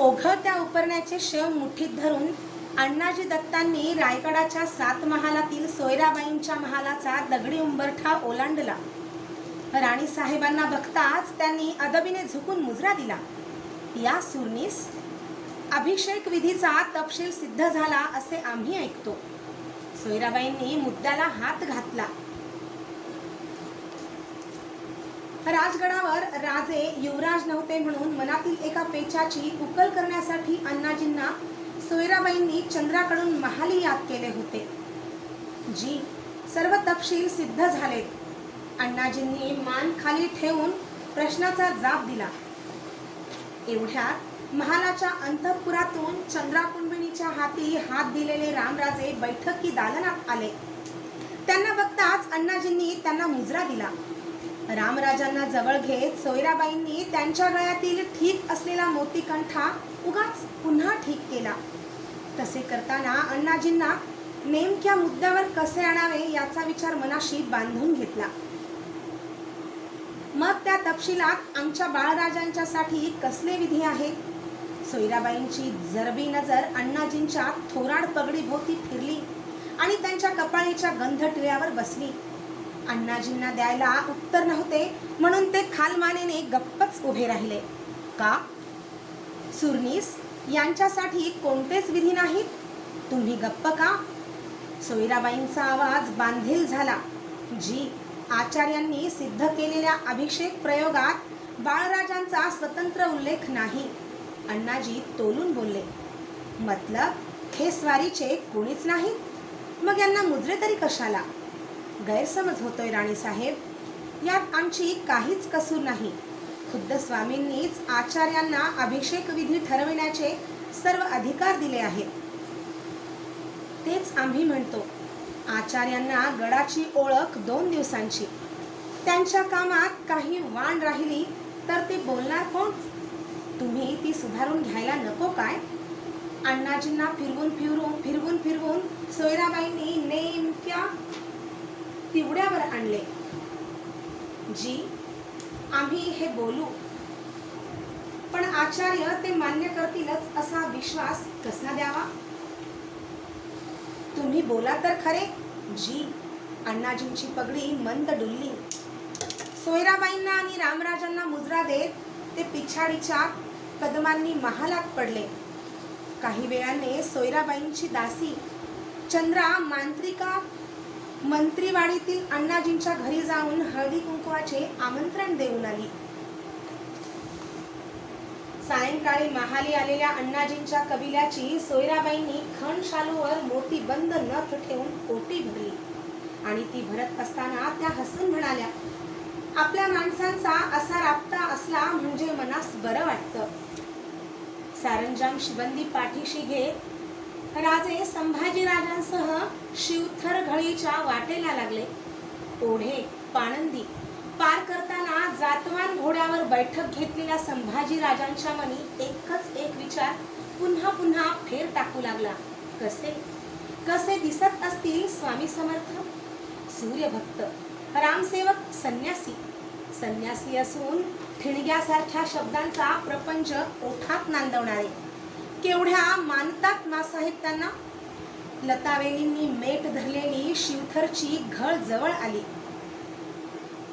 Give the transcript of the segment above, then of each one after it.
ओघळत्या उपरण्याचे शेव मुठीत धरून अण्णाजी दत्तांनी रायगडाच्या सात महालातील सोयराबाईंच्या महालाचा दगडी उंबरठा ओलांडला. राणी साहेबांना बघताच त्यांनी अदबीने झुकून मुजरा दिला. या सुरनीस अभिषेक विधीचा तपशील सिद्ध झाला असे आम्ही ऐकतो. सोयराबाईंनी मुद्द्याला हात घातला. राजगडावर राजे युवराज नव्हते म्हणून मनातील एका पेचाची उकल करण्यासाठी अण्णाजींना सोयराबाईंनी चंद्राकडून महाली याद केले होते. जी सर्व तपशील सिद्ध झालेत. अण्णाजींनी मान खाली ठेवून प्रश्नाचा जाब दिला. एवढ्यात महालाच्या अंतःपुरातून चंद्राकुंभिणीच्या हाती हात दिलेले रामराजे बैठकी दालनात आले. त्यांना बघताच अण्णाजींनी त्यांना मुजरा दिला. रामराजांना जवळ घेत सोयराबाईंनी त्यांच्या गळ्यातील ठीक असलेला मोतीकंठा उगाच पुन्हा ठीक केला. तसे करताना अण्णाजींना नेमक्या मुद्द्यावर कसे आणावे याचा विचार मनाशी बांधून घेतला. मग त्या तपशिलात आमच्या बाळराजांच्यासाठी कसले विधी आहेत? सोयराबाईंची जरबी नजर अण्णाजींच्या थोराड पगडीभोवती फिरली आणि त्यांच्या कपाळीच्या गंधटिळ्यावर बसली. अण्णाजींना द्यायला उत्तर नव्हते म्हणून ते खालमानेने गप्पच उभे राहिले. का? सुरनीस यांच्यासाठी कोणतेच विधी नाहीत? तुम्ही गप्प का? सोयराबाईंचा आवाज बांधील झाला. जी आचार्यांनी सिद्ध केलेल्या अभिषेक प्रयोगात बाळराजांचा स्वतंत्र उल्लेख नाही अण्णाजी तोलून बोलले. मतलब हे स्वारीचे कोणीच नाही मग यांना मुजरे तरी कशाला? गैरसमज होतोय राणीसाहेब यात आमची काहीच कसूर नाही. खुद्द स्वामींनीच आचार्यांना अभिषेक विधी ठरविण्याचे सर्व अधिकार दिले आहेत. तेच आम्ही म्हणतो आचार्यांना गडाची ओळख दोन दिवसांची. त्यांच्या कामात काही वाण राहिली तर ते बोलणार कोण? तुम्ही ती सुधारून घ्यायला नको काय? अण्णाजींना फिरवून फिरवून फिरवून फिरवून सोयराबाईंनी नेमक्या तिवड्यावर आणले. जी आम्ही हे बोलू. पण आचार्य ते मान्य करतीलच असा विश्वास कसा द्यावा? तुम्ही बोला तर खरे. जी अण्णाजींची पगडी मंद डुलली. सोयराबाईंना आणि रामराजांना मुजरा देत ते पिछाडीच्या कदमांनी महालात पडले. काही वेळाने सोयराबाईंची दासी चंद्रा मांत्रिका मंत्रीवाडीतील अण्णाजींच्या घरी जाऊन हळदी कुंकवाचे आमंत्रण देऊन आली. सायंकाळी महाली आलेल्या अण्णाजींच्या कबिल्याची सोयराबाईंनी खण शालूवर मोठी बंद नथ ठेवून ओटी भरली. आणि ती भरत असताना त्या हसून म्हणाल्या आपल्या माणसांचा असा राबता असला म्हणजे मनास बरं वाटतं. सारंजाम शिबंदी पाठीशी घेत राजे संभाजीराजांसह शिवथर घळीच्या वाटेला लागले. ओढे पाणंदी पार करताना जातवान घोड्यावर बैठक घेतलेल्या संभाजी राजांच्या मनी एकच एक विचार पुन्हा पुन्हा फेर टाकू लागला. कसे? कसे दिसत असतील स्वामी समर्थ? सूर्यभक्त रामसेवक संन्यासी. संन्यासी असून ठिणग्यासारख्या शब्दांचा प्रपंच ओठात नांदवणारे. केवढ्या मानतात मासाहेब त्यांना लतावेणींनी मेट धरलेली शिवथरची घळ जवळ आली.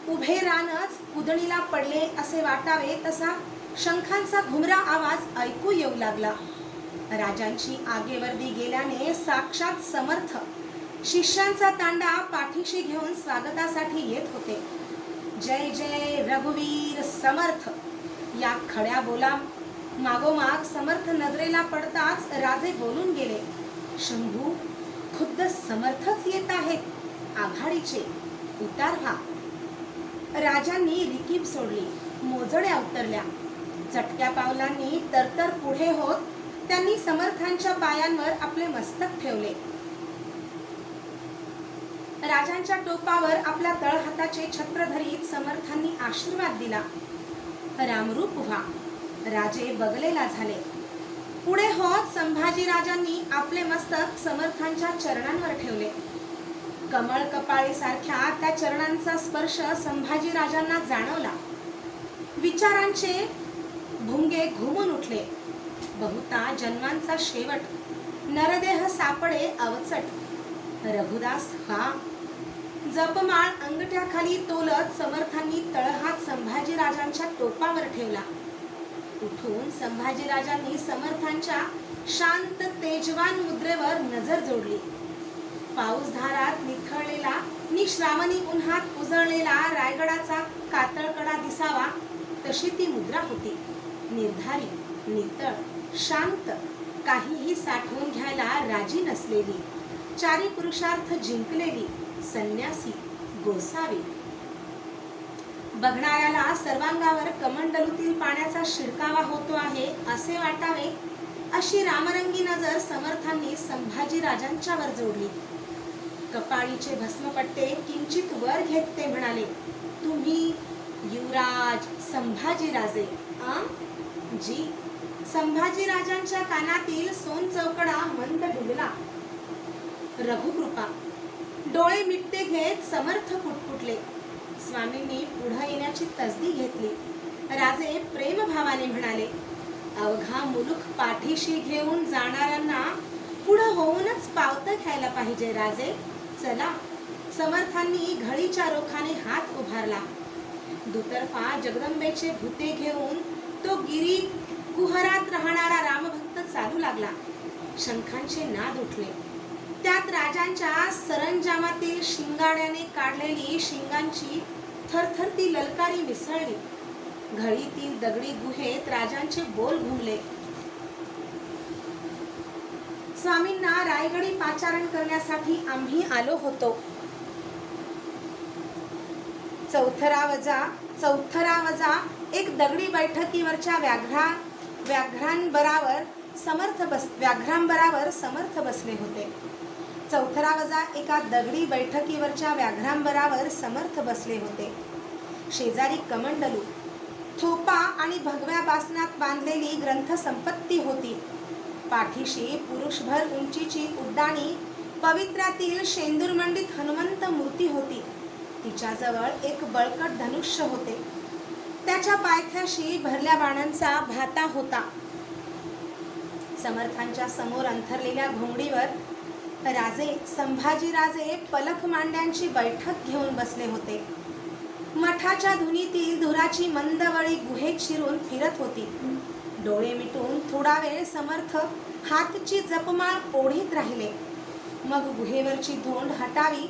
उभे रानच कुदणीला पडले असे वाटावे तसा शंखांचा घुमरा आवाज ऐकू येऊ लागला. राजांची आगेवर्दी गेल्याने साक्षात समर्थ. शिष्यांचा तांडा पाठीशी घेऊन स्वागतासाठी येत होते. जय जय रघुवीर समर्थ. या खड्या बोला मागोमाग समर्थ नजरेला पडताच राजे बोलून गेले शंभू खुद्द समर्थच येत आहेत आघाडीचे उतार व्हा. राजांनी रिकीब सोडली मोजड्या उतरल्या. चटक्या पावलांनी तरतर पुढे होत त्यांनी समर्थांच्या पायांवर आपले मस्तक ठेवले. राजांच्या टोपावर आपल्या तळहाताचे छत्र धरीत समर्थांनी आशीर्वाद दिला. रामरूप व्हा. राजे बगलेला झाले. पुढे होत संभाजी राजांनी आपले मस्तक समर्थांच्या चरणांवर ठेवले. कमळ कपाळी सारख्या त्या चरणांचा स्पर्श संभाजी राजांना जाणवला. विचारांचे भुंगे घुमून उठले. बहुता जन्मांचा शेवट नरदेह सापडे अवचट. रघुदास हा. जपमाळ अंगठ्याखाली तोलत समर्थांनी तळहात संभाजीराजांच्या टोपावर ठेवला. उठून संभाजीराजांनी समर्थांच्या शांत तेजवान मुद्रेवर नजर जोडली. पाऊस धारात निथळलेला निश्रावणी उन्हात उजळलेला रायगडाचा कातळकडा दिसावा तशी ती मुद्रा होती. निर्धारी नितळ शांत काहीही साठवून घ्यायला राजी नसलेली चारी पुरुषार्थ जिंकलेली संन्यासी गोसावी बघणाऱ्याला सर्वांगावर कमंडलूतील पाण्याचा शिडकावा होतो आहे असे वाटावे अशी रामरंगी नजर समर्थांनी संभाजी राजांच्यावर जोडली. कपाळीचे भस्मपट्टे किंचित वर घेत ते म्हणाले तुम्ही युवराज संभाजीराजे आ? जी संभाजीराजांच्या कानातील सोन चौकडा मंद डुलला रघुकृपा डोळे मिटते घेत समर्थ पुटपुटले. स्वामींनी पुढे येण्याची तसदी घेतली. राजे प्रेमभावाने म्हणाले अवघा मुलूक पाठीशी घेऊन जाणाऱ्यांना पुढं होऊनच पावतं घ्यायला पाहिजे राजे. चला. समर्थांनी घळीच्या रोखाने हात उभारला. दुतर्फा जगदंबेचे भूते घेऊन तो गिरी कुहरात राहणारा रामभक्त चालू लागला. शंखांचे नाद उठले. त्यात राजांच्या सरंजामातील शिंगाड्याने काढलेली शिंगांची थरथर ती ललकारी मिसळली. घळीतील दगडी गुहेत राजांचे बोल घुमले. स्वामींना रायगडी पाचारण करण्यासाठी आम्ही आलो होतो. चौथरा वजा चौथरा वजा एक दगडी बैठकीवरच्या व्याघ्रा व्याघ्रांबरावर समर्थ बस व्याघ्रांबरावर समर्थ बसले होते. चौथरावजा एका दगडी बैठकीवरच्या व्याघ्रांबरावर समर्थ बसले होते. शेजारी कमंडलू थोपा आणि भगव्या बासनात बांधलेली ग्रंथसंपत्ती होती. पाठीशी पुरुषभर उंचीची उड्डाणी पवित्रातील शेंदूरमंडित हनुमंत मूर्ती होती. तिच्याजवळ एक बळकट धनुष्य होते. त्याच्या पायथ्याशी भरल्या बाणांचा भाता होता. समर्थांच्या समोर अंथरलेल्या घोंगडीवर राजे संभाजीराजे पलक मांड्यांची बैठक घेऊन बसले होते. मठाच्या धुनीतील धुराची मंदवळी गुहेत शिरून फिरत होती. डोळे मिटून थोडा वेळ समर्थ हातची जपमाळ ओढीत राहिले. मग गुहेवरची धोंड हटावी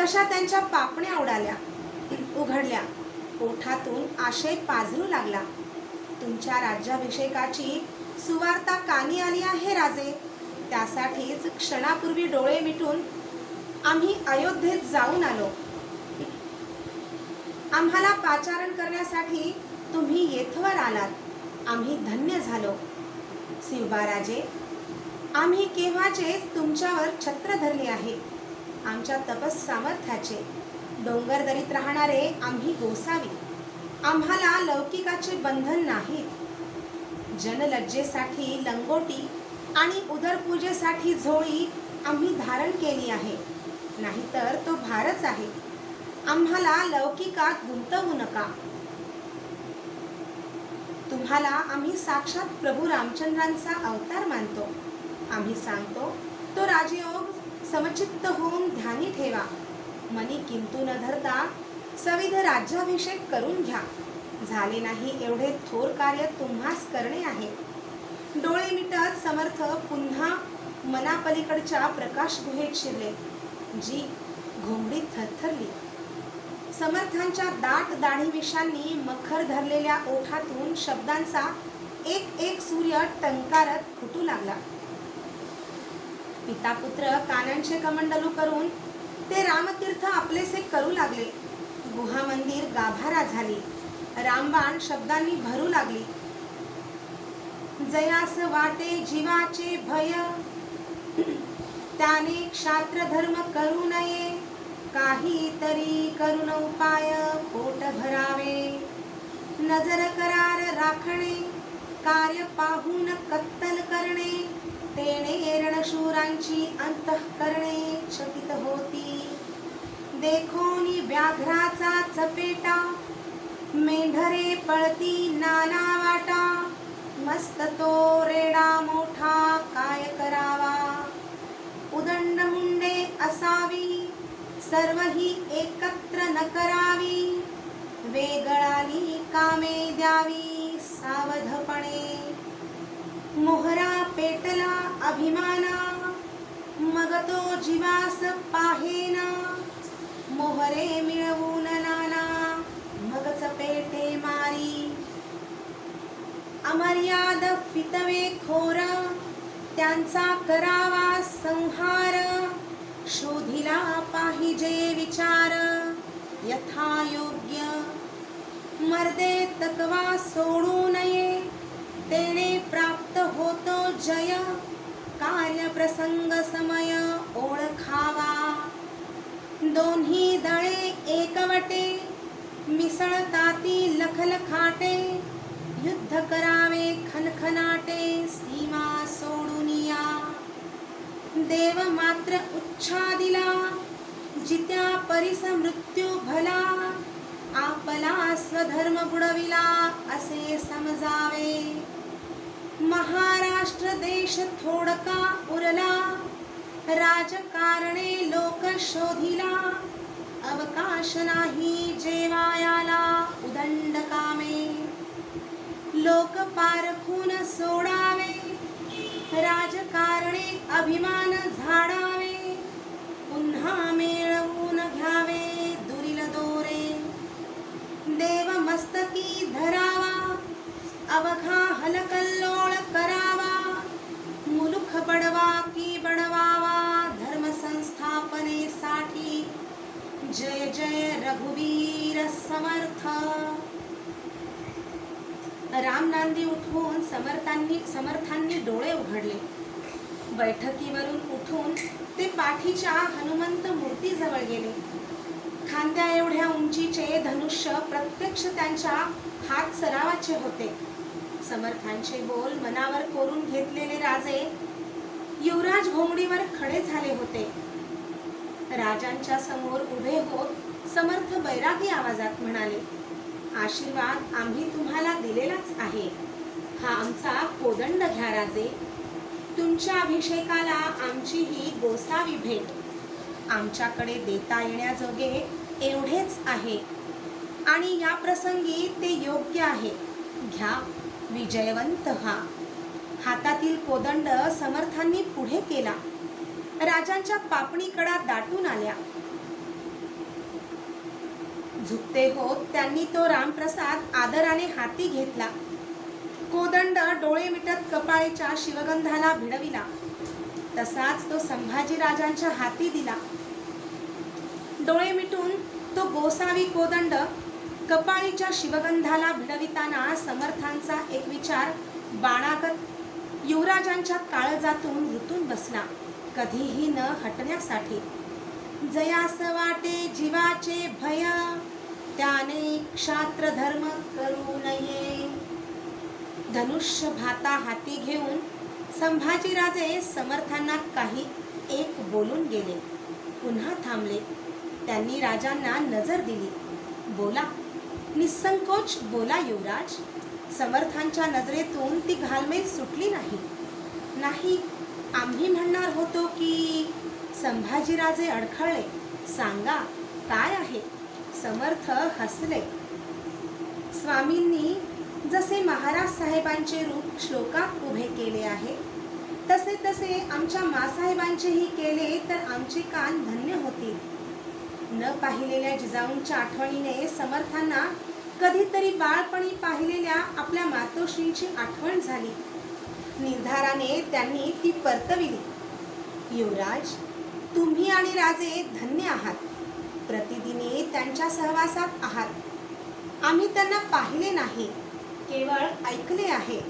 तशा त्यांच्या पापण्या उडाल्या उघडल्या. ओठातून आशय पाझरू लागला. तुमच्या राज्याभिषेकाची सुवार्ता कानी आली आहे राजे. त्यासाठीच क्षणापूर्वी डोळे मिटून आम्ही अयोध्येत जाऊन आलो. आम्हाला पाचारण करण्यासाठी तुम्ही येथवर आलात. आम्ही धन्य झालो. शिवबाराजे आम्ही केव्हाचे तुमच्यावर छत्र धरले आहे. आमच्या तपस सामर्थ्याचे डोंगरदरीत राहणारे आम्ही गोसावी. आम्हाला लौकिकाचे बंधन नाहीत. जनलज्जेसाठी लंगोटी आणि उदरपूजेसाठी झोळी आम्ही धारण केली आहे. नाहीतर तो भारच आहे. आम्हाला लौकिकात गुंतवू नका. तुम्हाला आम्ही साक्षात प्रभू रामचंद्रांचा अवतार मानतो. आम्ही सांगतो तो राजयोग समचित्त होऊन ध्यानी ठेवा. मनी किंतू न धरता सविध राज्याभिषेक करून घ्या. झाले नाही एवढे थोर कार्य तुम्हास करणे आहे. डोळे मिटत समर्थ पुन्हा मनापलीकडच्या प्रकाश गुहेत शिरले. जी घोंगडी थरथरली. समर्थांच्या दाट दाढी विषांनी मखर धरलेल्या ओठातून शब्दांचा एक एक सूर्य टंकारत फुटू लागला. पिता पुत्र कानांचे कमंडलू करून ते रामतीर्थ आपलेसे करू लागले. गुहा मंदिर गाभारा झाली. रामबाण शब्दांनी भरू लागली. जयास वाटे जीवाचे भय. त्याने क्षात्र धर्म करू नये काहीतरी करुण उपाय पोट भरावे. नजर करार राखणे कार्य पाहून कत्तल करणे तेणे रणशूरांची अंतःकरणे चकित होती. देखोनी व्याघ्राचा चपेटा मेंढरे पळती नाना वाटा. मस्त तो रेडा मोठा काय करावा? उदंड मुंडे असावी सर्व ही एकत्र न करावी वेगळाली कामे द्यावी सावधपणे. मोहरा पेटला अभिमाना मग तो जीवास पाहेना. मोहरे मिळवून नाना मगच पेटे मारी. अमर्याद फितवे खोर त्यांचा करावा संहार शोधिला पाहिजे विचार यथायोग्य मर्दे तकवा सोडू नये तेने प्राप्त होतो जय. कार्यप्रसंग समय ओळखावा. दोन्ही दळे एकवटे मिसळताती लखलखाटे युद्ध करावे खनखनाटे सीमा सोडूनिया देव मात्र उच्छादिला जित्या परिस मृत्यू भला. आपला स्वधर्म बुडविला असे समजावे. महाराष्ट्र देश थोडका उरला राजकारणे लोक शोधिला. अवकाश नाही जेवायाला उदंड कामे. लोक पारखून सोडावे. राजकारणे अभिमान झाडावे. पुन्हा मिळवून घ्यावे दुरील दोरे. देव मस्तकी धरावा. अवघा हलकल्लोळ करावा. मुलुख बडवा की बडवावा धर्म संस्थापनेसाठी. जय जय रघुवीर समर्थ. राम नांदी उठवून समर्थांनी समर्थांनी डोळे उघडले. बैठकीवरून उठून ते पाठीच्या हनुमंत मूर्तीजवळ गेले. खांद्या एवढ्या उंचीचे धनुष्य प्रत्यक्ष त्यांच्या हात सरावाचे होते. समर्थांचे बोल मनावर कोरून घेतलेले राजे युवराज घोंगडीवर खडे झाले होते. राजांच्या समोर उभे होत समर्थ बैरागी आवाजात म्हणाले आशीर्वाद आम्ही तुम्हाला दिलेलाच आहे. हा आमचा कोदंड घ्या राजे तुमच्या अभिषेकाला आमची ही गोसावी भेट. आमच्याकडे देता येण्याजोगे एवढेच आहे. आणि या प्रसंगी ते योग्य आहे. घ्या विजयवंत हा. हातातील कोदंड समर्थांनी पुढे केला. राजांच्या पापणीकडा दाटून आल्या. झुकते होत त्यांनी तो रामप्रसाद आदराने हाती घेतला. कोदंड डोळे मिटत कपाळीच्या शिवगंधाला भिडविला. तसाच तो संभाजी राजांच्या हाती दिला. डोळे मिटून तो गोसावी कोदंड कपाळीच्या शिवगंधाला भिडविताना समर्थांचा एक विचार बाणागत युवराजांच्या काळजातून ऋतून बसला. कधीही न हटण्यासाठी. जयास वाटे जीवाचे भय त्याने क्षात्र धर्म करू नये. धनुष्य भाता हाती घेऊन संभाजीराजे समर्थांना काही एक बोलून गेले. पुन्हा थांबले. त्यांनी राजांना नजर दिली. बोला. निसंकोच बोला युवराज. समर्थांच्या नजरेतून ती घालमेल सुटली नाही. नाही आम्ही म्हणणार होतो की संभाजीराजे अडखळले. सांगा काय आहे? समर्थ हसले. स्वामींनी जसे महाराज साहेबांचे रूप श्लोकात उभे केले आहे तसे तसे आमच्या मासाहेबांचेही केले तर आमचे कान धन्य होतील. न पाहिलेल्या जिजाऊंच्या आठवणीने समर्थांना कधीतरी बाळपणी पाहिलेल्या आपल्या मातोश्रींची आठवण झाली. निर्धाराने त्यांनी ती परतविली. युवराज तुम्ही आणि राजे धन्य आहात. प्रतिदिनी त्यांच्या सहवासात आहात. आम्ही त्यांना पाहिले नाही केवळ ऐकले आहे.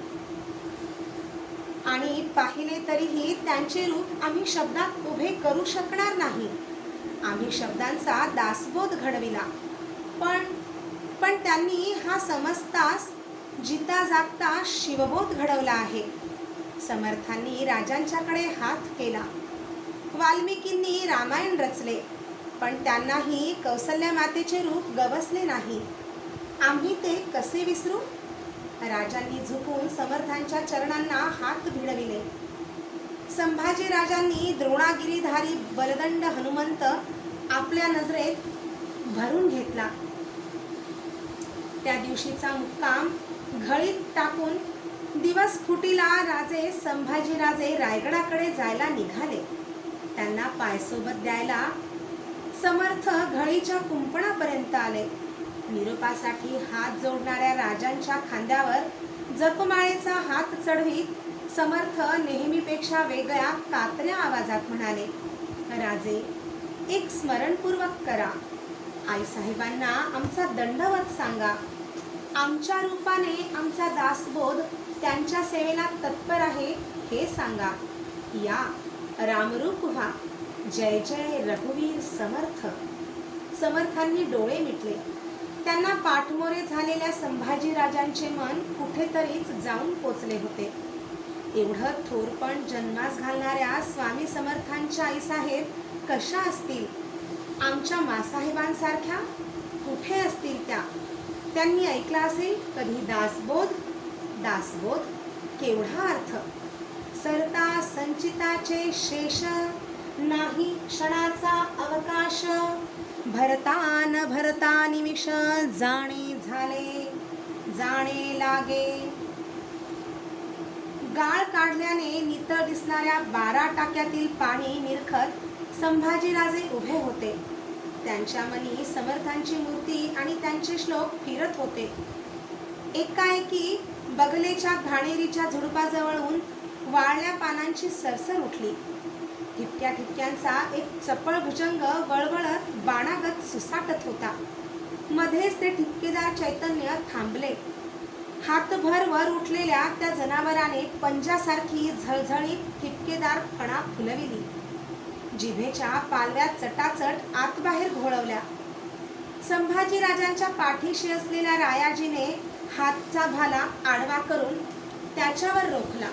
आणि पाहिले तरीही त्यांचे रूप आम्ही शब्दात उभे करू शकणार नाही. आम्ही शब्दांचा दासबोध घडविला. पण पण त्यांनी हा समजताच जिता जागता शिवबोध घडवला आहे. समर्थांनी राजांच्याकडे हात केला. वाल्मिकींनी रामायण रचले. पण त्यांनाही कौसल्या मातेचे रूप गवसले नाही. आम्ही ते कसे विसरू? राजांनी झुकून समर्थांच्या चरणांना हात भिडविले. संभाजी राजांनी द्रोणागिरीधारी बलदंड हनुमंत आपल्या नजरेत भरून घेतला. त्या दिवशीचा मुक्काम घळीत टाकून दिवस फुटीला राजे संभाजीराजे रायगडाकडे जायला निघाले. त्यांना पायसोबत द्यायला समर्थ घळीच्या कुंपणापर्यंत आले. निरोपासाठी हात जोडणाऱ्या राजांच्या खांद्यावर जपमाळेचा हात चढवीत समर्थ नेहमीपेक्षा वेगळ्या कातऱ्या आवाजात म्हणाले राजे एक स्मरणपूर्वक करा. आईसाहेबांना आमचा दंडवत सांगा. आमच्या रूपाने आमचा दासबोध त्यांच्या सेवेला तत्पर आहे हे सांगा. या रामरूप व्हा. जय जय रघुवीर समर्थ. समर्थांनी डोळे मिटले. त्यांना पाठमोरे झालेल्या संभाजीराजांचे मन कुठेतरीच जाऊन पोचले होते. एवढं थोरपण जन्मास घालणाऱ्या स्वामी समर्थांच्या आईसाहेब कशा असतील? आमच्या मासाहेबांसारख्या कुठे असतील त्या? त्यांनी ऐकला असेल कधी दासबोध? दासबोध केवढा अर्थ? सरता संचिताचे शेष नाही क्षणाचा अवकाश. भरतान भरता निमिष जाणे झाले जाणे लागे. गाळ काढल्याने नितळ दिसणाऱ्या बारा टाक्यातील पाणी निरखत संभाजीराजे उभे होते. त्यांच्या मनी समर्थांची मूर्ती आणि त्यांचे श्लोक फिरत होते. एकाएकी बगलेच्या घाणेरीच्या झुडपाजवळून वाळल्या पानांची सरसर उठली. ठिपक्या ठिपक्यांचा एक चपळ भुजंग वळवळत बाणागत सुसाटत होता. मध्येच ते ठिपकेदार चैतन्य थांबले. हातभर वर उठलेल्या त्या जनावराने पंजासारखी झळझळीत ठिपकेदार फणा फुलविली. जिभेच्या पालव्यात चटाचट आतबाहेर घोळवल्या. संभाजीराजांच्या पाठीशी असलेल्या रायाजीने हातचा भाला आडवा करून त्याच्यावर रोखला.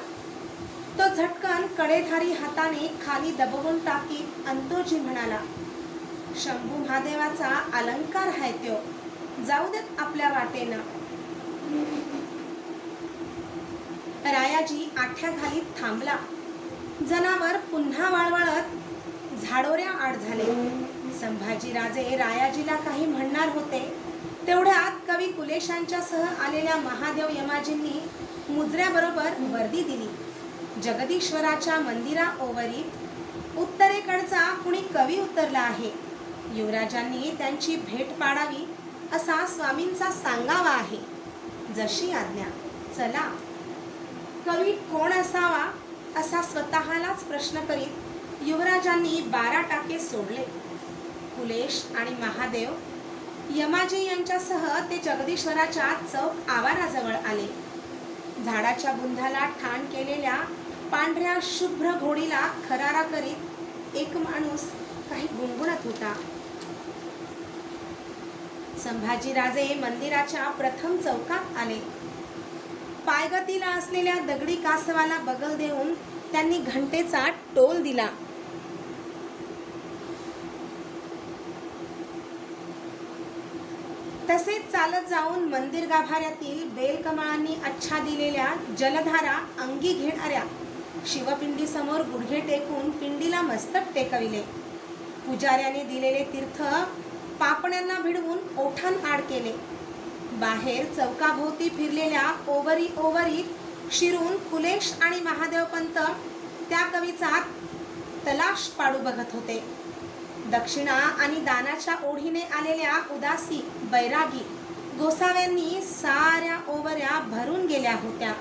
तो झटकन कडेधारी हाताने खाली दबवून टाकीत अंतोजी म्हणाला शंभू महादेवाचा अलंकार आहे तो जाऊ देत आपल्या वाटेनं. रायाजी आठ्या घालीत थांबला. जनावर पुन्हा वाळवळत झाडोऱ्या आड झाले. संभाजीराजे रायाजीला काही म्हणणार होते तेवढ्यात कवी कुलेशांच्या सह आलेल्या महादेव यमाजींनी मुजऱ्याबरोबर वर्दी दिली. जगदीश्वराच्या मंदिरा ओवरीत उत्तरेकडचा कुणी कवी उतरला आहे. युवराजांनी त्यांची भेट पाडावी असा स्वामींचा सांगावा आहे. जशी आज्ञा. चला. कवी कोण असावा असा स्वतःलाच प्रश्न करीत युवराजांनी बारा टाके सोडले. कुलेश आणि महादेव यमाजी यांच्यासह ते जगदीश्वराच्या चौक आवाराजवळ आले. झाडाच्या बुंधाला ठाण केलेल्या पांढऱ्या शुभ्र घोडीला खरारा करीत एक माणूस काही गुणगुणत होता. संभाजीराजे मंदिराच्या प्रथम चौकात आले. पायगतीला असलेल्या दगडी कासवाला बगल देऊन त्यांनी घंटेचा टोल दिला. तसेच चालत जाऊन मंदिर गाभाऱ्यातील बेलकमळांनी अच्छा दिलेल्या जलधारा अंगी घेणाऱ्या शिवपिंडीसमोर गुडघे टेकून पिंडीला मस्तक टेकविले. पुजाऱ्याने दिलेले तीर्थ पापण्यांना भिडवून ओठान आड केले. बाहेर चौकाभोवती फिरलेल्या ओवरी ओवरीत शिरून कुलेश आणि महादेवपंत त्या कवीचा तलाश पाडू बघत होते. दक्षिणा आणि दानाच्या ओढीने आलेल्या उदासी बैरागी गोसाव्यांनी साऱ्या ओवऱ्या भरून गेल्या होत्या.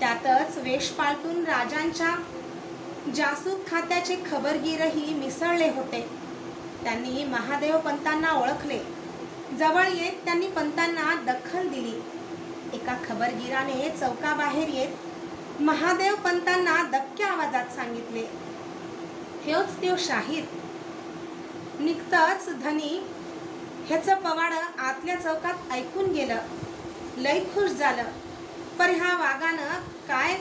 त्यातच वेश पालटून राजांच्या जासूद खात्याचे खबरगीरही मिसळले होते. त्यांनी महादेव पंतांना ओळखले. जवळ येत त्यांनी पंतांना दखल दिली. एका खबरगीराने चौकाबाहेर येत महादेव पंतांना दबक्या आवाजात सांगितले. हेच त्यो शाहीर. निघताच धनी ह्याचं पवाड आतल्या चौकात ऐकून गेलं. लय खुश झालं. पर ह्या वाघानं काय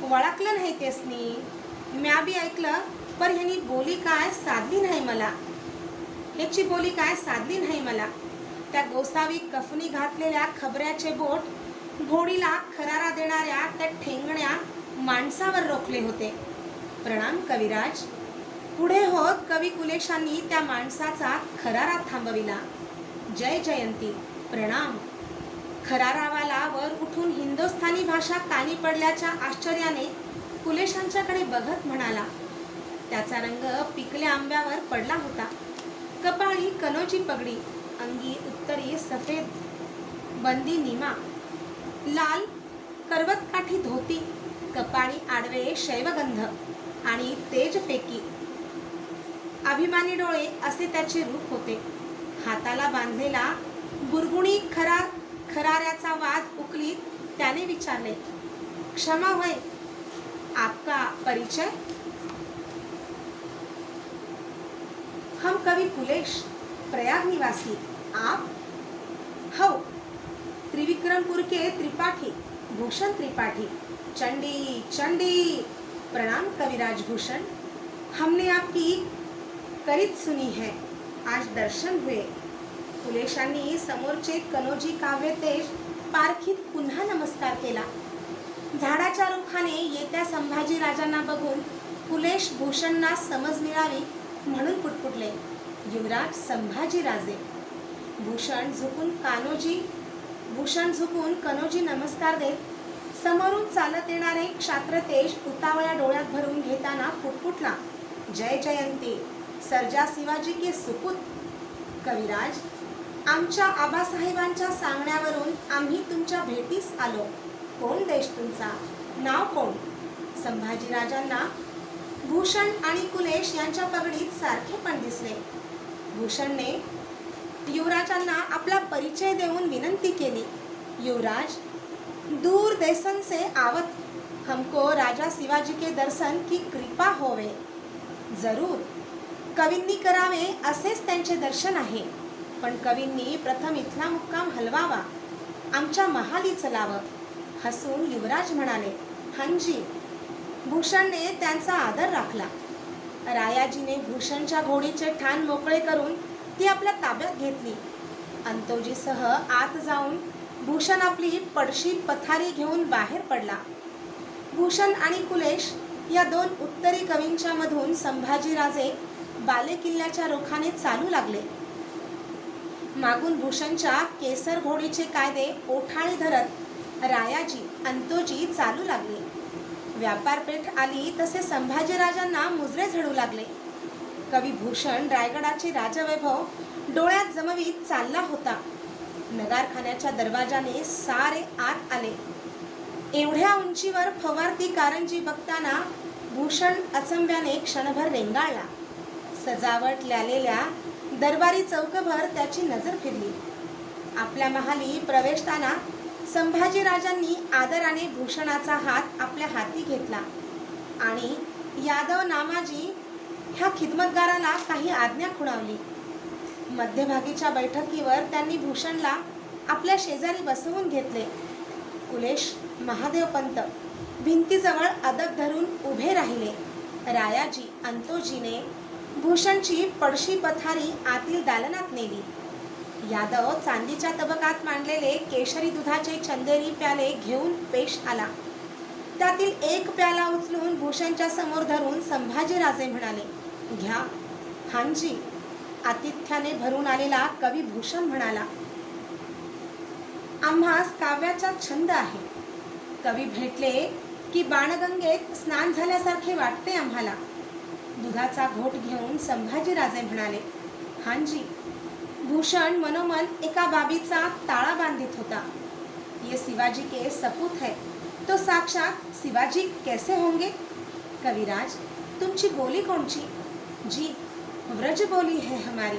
वळखलं नाही तेसनी? म्या बी ऐकलं पर ह्यानी बोली काय साधली नाही मला. ह्याची बोली काय साधली नाही मला. त्या गोसावी कफनी घातलेल्या खबऱ्याचे बोट घोडीला खरारा देणाऱ्या त्या ठेंगण्या माणसावर रोखले होते. प्रणाम कविराज. पुढे होत कवी कुलेशांनी त्या माणसाचा खरारा थांबविला. जय जयंती. प्रणाम. खरारावाला वर उठून हिंदुस्थानी भाषा कानी पडल्याच्या आश्चर्याने कुलेशांच्याकडे बघत म्हणाला त्याचा रंग पिकल्या आंब्यावर पडला होता. कपाळी कनोची पगडी अंगी उत्तरी सफेद बंदी निमा लाल करवतकाठी धोती कपाळी आडवे शैवगंध आणि तेजफेकी अभिमानी डोळे असे त्याचे रूप होते. हाताला बांधलेला बुरगुणी खरा खराऱ्याचा वाद उकलीत त्याने विचारले क्षमा होय आपका परिचय? हम कवि कुलेश प्रयाग निवासी आप? हो त्रिविक्रमपुर के त्रिपाठी भूषण त्रिपाठी चंडी चंडी प्रणाम कविराज भूषण हमने आपकी करीत सुनी है आज दर्शन हुए। फुलेशांनी समोरचे कनोजी काव्यतेज पारखीत पुन्हा नमस्कार केला. झाडाच्या रुखाने येत्या संभाजी राजांना बघून कुलेश भूषणना समज मिळावी म्हणून पुटपुटले. युवराज संभाजी राजे. भूषण झुकून कान्होजी भूषण झुकून कनोजी नमस्कार देत समोरून चालत येणारे क्षात्रतेज उतावळ्या डोळ्यात भरून घेताना पुटपुटला जय जयंती सर्जा शिवाजी के सुपूत कविराज आमच्या आबासाहेबांच्या सांगण्यावरून आम्ही तुमच्या भेटीस आलो. कोण देश तुमचा? नाव कोण? संभाजीराजांना भूषण आणि कुलेश यांच्या पगडीत सारखे पण दिसले. भूषणने युवराजांना आपला परिचय देऊन विनंती केली. युवराज दूर देसन से आवत. हमको राजा शिवाजी के दर्शन की कृपा होवे. जरूर. कवींनी करावे असेच त्यांचे दर्शन आहे. पण कवींनी प्रथम इथला मुक्काम हलवावा. आमच्या महाली चलावं हसून युवराज म्हणाले हांजी. भूषणने त्यांचा आदर राखला. रायाजीने भूषणच्या घोडीचे ठाण मोकळे करून ती आपल्या ताब्यात घेतली. अंतोजीसह आत जाऊन भूषण आपली पडशी पथारी घेऊन बाहेर पडला. भूषण आणि कुलेश या दोन उत्तरी कवींच्या मधून संभाजीराजे बालेकिल्ल्याच्या रोखाने चालू लागले. मागून भूषणच्या केसर घोडीचे कायदे ओठाळी धरत रायाजी अंतोजी चालू लागले. व्यापारपेठ आली तसे संभाजीराजांना मुजरे झडू लागले. कवी भूषण रायगडाचे राजवैभव डोळ्यात जमवीत चालला होता. नगारखान्याच्या दरवाजाने सारे आत आले. एवढ्या उंचीवर फवारती कारंजी बघताना भूषण अचंब्याने क्षणभर रेंगाळला. सजावट ल्यालेल्या दरबारी चौकभर त्याची नजर फिरली. आपल्या महाली प्रवेशताना संभाजीराजांनी आदराने भूषणाचा हात आपल्या हाती घेतला आणि यादव नामाजी ह्या खिदमतगाराला काही आज्ञा खुणावली. मध्यभागीच्या बैठकीवर त्यांनी भूषणला आपल्या शेजारी बसवून घेतले. कुलेश महादेवपंत भिंतीजवळ अदब धरून उभे राहिले. रायाजी अंतोजीने भूषणची पडशी पथारी आतील दालनात नेली. यादव चांदीच्या तबकात मांडलेले केशरी दुधाचे चंदेरी प्याले घेऊन पेश आला. त्यातील एक प्याला उचलून भूषणच्या समोर धरून संभाजीराजे म्हणाले घ्या. हांजी. आतिथ्याने भरून आलेला कवी भूषण म्हणाला आम्हास काव्याचा छंद आहे. कवी भेटले की बाणगंगेत स्नान झाल्यासारखे वाटते आम्हाला. दुधाचा घोट घेऊन संभाजीराजे म्हणाले हांजी भूषण मनोमन एका बाबीचा ताळा बांधित होता. ये शिवाजी के सपूत है तो साक्षात शिवाजी कैसे होंगे? कविराज तुमची बोली कोणची? जी व्रज बोली है हमारी.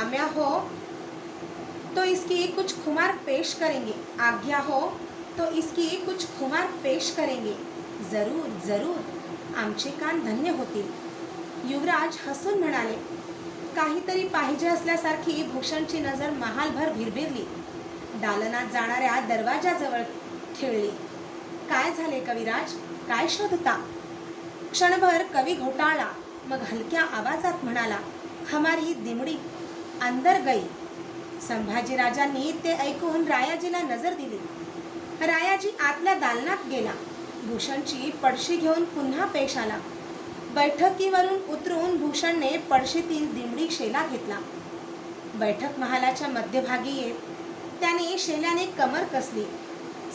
आम्या हो तो इसकी कुछ खुमार पेश करेंगे. आज्ञा हो तो इसकी कुछ खुमार पेश करेंगे. जरूर जरूर. आमचे कान धन्य होतील. युवराज हसून म्हणाले काहीतरी पाहिजे असल्यासारखी भूषणची नजर महालभर भिरभिरली. दालनात जाणाऱ्या दरवाजाजवळ खेळली काय झाले कविराज? काय शोधता? क्षणभर कवी घोटाळला मग हलक्या आवाजात म्हणाला हमारी दिमडी अंदर गई. संभाजीराजांनी ते ऐकून रायाजीला नजर दिली. रायाजी आतल्या दालनात गेला. भूषणची पडशी घेऊन पुन्हा पेश आला. बैठकीवरून उतरून भूषणने पडशीतील दिमडी शेला घेतला. बैठक महालाच्या मध्यभागी येत त्याने शेल्याने कमर कसली.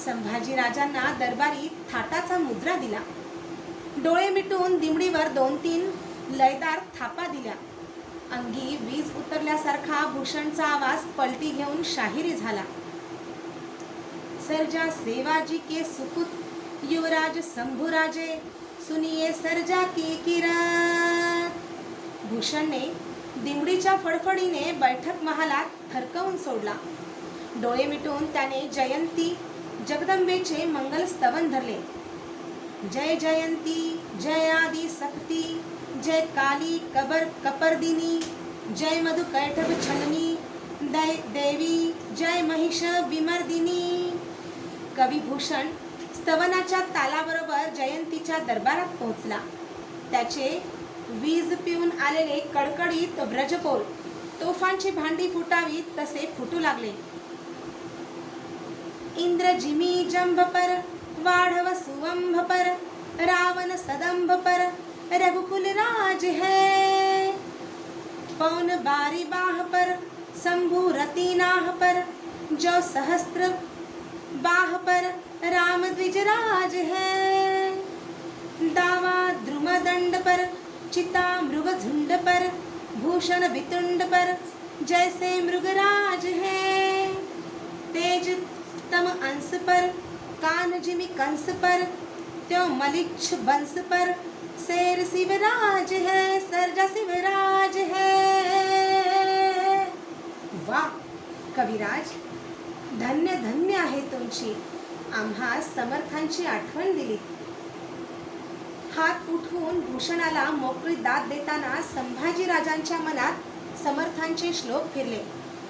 संभाजी राजांना दरबारी थाटाचा मुद्रा दिला. डोळे मिटून दिमडीवर दोन तीन लयदार थापा दिल्या. अंगी वीज उतरल्यासारखा भूषणचा आवाज पलटी घेऊन शाहिरी झाला. सरजा सेवाजी के सुकुत युवराज शंभुराजे सुनिये सरजा की किरात भूषणने दिमडीच्या फडफडीने बैठक महालात थरकवून सोडला. डोळे मिटून त्याने जयंती जगदंबेचे मंगल स्तवन धरले. जय जयंती जय आदि सक्ती जय काली कबर कपरदिनी जय मधु कैटभ छलनी दै देवी जय महिष विमर्दिनी. कविभूषण स्तवनाच्या तालाबरोबर जयंतीच्या दरबारात पोहोचला. त्याचे वीज पिऊन आलेले कडकडीत व्रजपोल तोफांची भांडी फुटावीत तसे फुटू लागले. इंद्र जिमी जंभ पर वाढव सुवंभ पर रावण सदंभ पर रघुकुल राज है. पौन बारी बाह पर शंभु रतीनाह पर जो सहस्त्र बाह पर राम द्विज राज है। दावा द्रुम दंड पर चिता मृग झुंड पर, भूषण वितुंड पर जैसे मृगराज है। तेज तम अंश पर कान जिमि कंस पर, त्यो मलिच्छ बंस पर शेर शिवराज है, सरजा शिवराज है। वा कविराज, धन्य धन्य आहे तुमची। आम्हा समर्थांची आठवण दिली. हात उठवून भूषणाला मोकळी दाद देताना संभाजी राजांच्या मनात समर्थांचे श्लोक फिरले.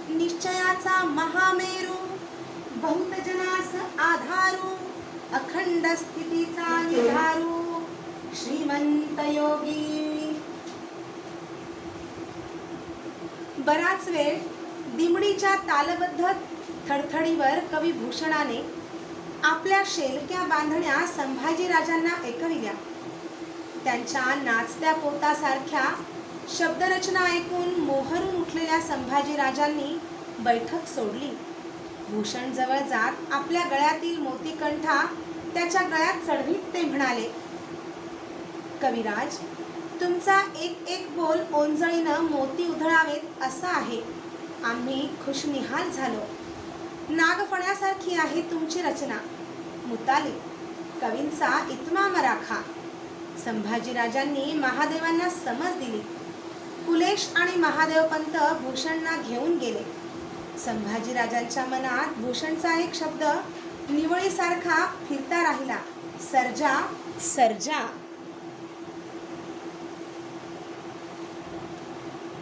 निश्चयाचा महामेरू बहुतजनास आधारू अखंड स्थितीचा निधारू श्रीमंत योगी. बराच वेळ दिमडीच्या तालबद्ध थडथडीवर कवी भूषणाने आपल्या शेलक्या बांधण्या संभाजीराजांना ऐकविल्या. त्यांच्या नाचत्या पोतासारख्या शब्दरचना ऐकून मोहरून उठलेल्या संभाजीराजांनी बैठक सोडली. भूषण जवळ जात आपल्या गळ्यातील मोतीकंठा त्याच्या गळ्यात चढवीत ते म्हणाले कविराज तुमचा एक एक बोल ओंजळीनं मोती उधळावेत असा आहे. आम्ही खुशनिहाल झालो. नागफण्यासारखी आहे तुमची रचना. मुताली कवींचा इतमाम राखा संभाजीराजांनी महादेवांना समज दिली. कुलेश आणि महादेवपंत भूषणना घेऊन गेले. संभाजीराजांच्या मनात भूषणचा एक शब्द निवळीसारखा फिरता राहिला. सर्जा सर्जा.